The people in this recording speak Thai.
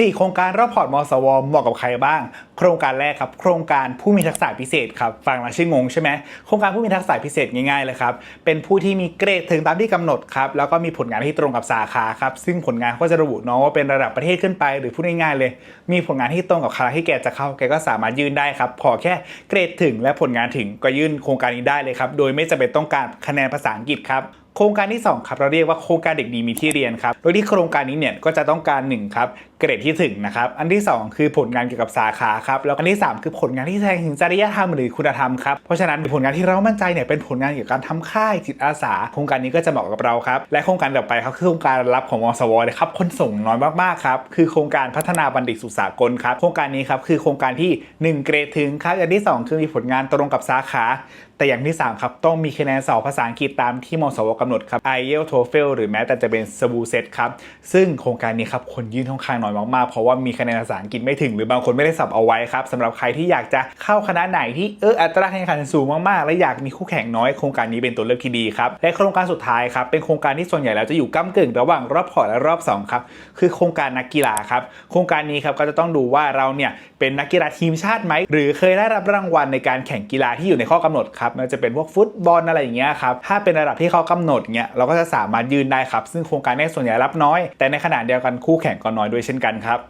4 โครงการรอบพอร์ตมสวเหมาะกับใครบ้าง โครงการแรกครับโครงการผู้มีทักษะพิเศษครับฟังแล้วชื่องงใช่ไหมโครงการผู้มีทักษะพิเศษง่ายๆเลยครับเป็นผู้ที่มีเกรดถึงตามที่กำหนดครับแล้วก็มีผลงานที่ตรงกับสาขาครับซึ่งผลงานก็จะระบุน้องว่าเป็นระดับประเทศขึ้นไป หรือพูดง่ายๆเลย มีผลงานที่ตรงกับคณะที่แกจะเข้าแกก็สามารถยื่นได้ครับขอแค่เกรดถึงและผลงานถึงก็ยื่นโครงการนี้ได้เลยครับโดยไม่จำเป็นต้องการคะแนนภาษาอังกฤษครับ โครงการที่ 2 ครับ เราเรียกว่าโครงการเด็กดีมีที่เรียนครับ โดยที่โครงการนี้เนี่ยก็จะต้องการ1ครับเกรดที่ถึงนะครับ อันที่ 2 คือผลงานเกี่ยวกับสาขาครับ แล้วอันที่ 3 คือผลงานที่แสดงถึงจริยธรรมหรือคุณธรรมครับ เพราะฉะนั้นผลงานที่เรามั่นใจเนี่ยเป็นผลงานเกี่ยวกับการทำค่ายจิตอาสา โครงการนี้ก็จะเหมาะกับเราครับ และโครงการต่อไปครับคือโครงการรับของมสวเลยครับ คนส่งน้อยมากๆครับ คือโครงการพัฒนาบัณฑิตสู่สากลครับ โครงการนี้ครับคือโครงการที่หนึ่งเกรดถึงครับอย่างที่สองคือมีผลงานตรงกับสาขา แต่อย่างที่ 3 ครับ ต้องมีคะแนนสอบภาษาอังกฤษตามที่มสวกำหนดครับ IELTS TOEFL หรือแม้แต่จะเป็น s b u s e t ครับ ซึ่งโครงการนี้ครับ คนยื่นค่อนข้างน้อยมากๆ เพราะว่ามีคะแนนภาษาอังกฤษไม่ถึง หรือบางคนไม่ได้สับเอาไว้ครับสำหรับใครที่อยากจะเข้าคณะไหนที่เอออัตราการแข่งขันสูงมากๆ และอยากมีคู่แข่งน้อยโครงการนี้เป็นตัวเลือกที่ดีครับและโครงการสุดท้ายครับเป็นโครงการที่ส่วนใหญ่แล้วจะอยู่ก้ากึ่งระหว่างรอบพอร์ตและรอบสองครับคือโครงการนักกีฬาครับโครงการนี้ครับก็จะต้องดูว่าเราเนี่ยเป็นนักกีฬาทีมชาติไหมหรือเคยได้รับรางวัลในการแข่งกีฬาที่อยู่ในข้อกำหนดครับไม่ว่าจะเป็นพวกฟุตบอลอะไรอย่างเงี้ยครับถ้าเป็นระดับที่เขากำหนดเงี้ยเราก็จะสามารถยืนได้ครับ ซึ่งโครงการนี้ส่วนใหญ่รับน้อย แต่ในขณะเดียวกันคู่แข่งก็น้อยด้วยเช่นกันครับ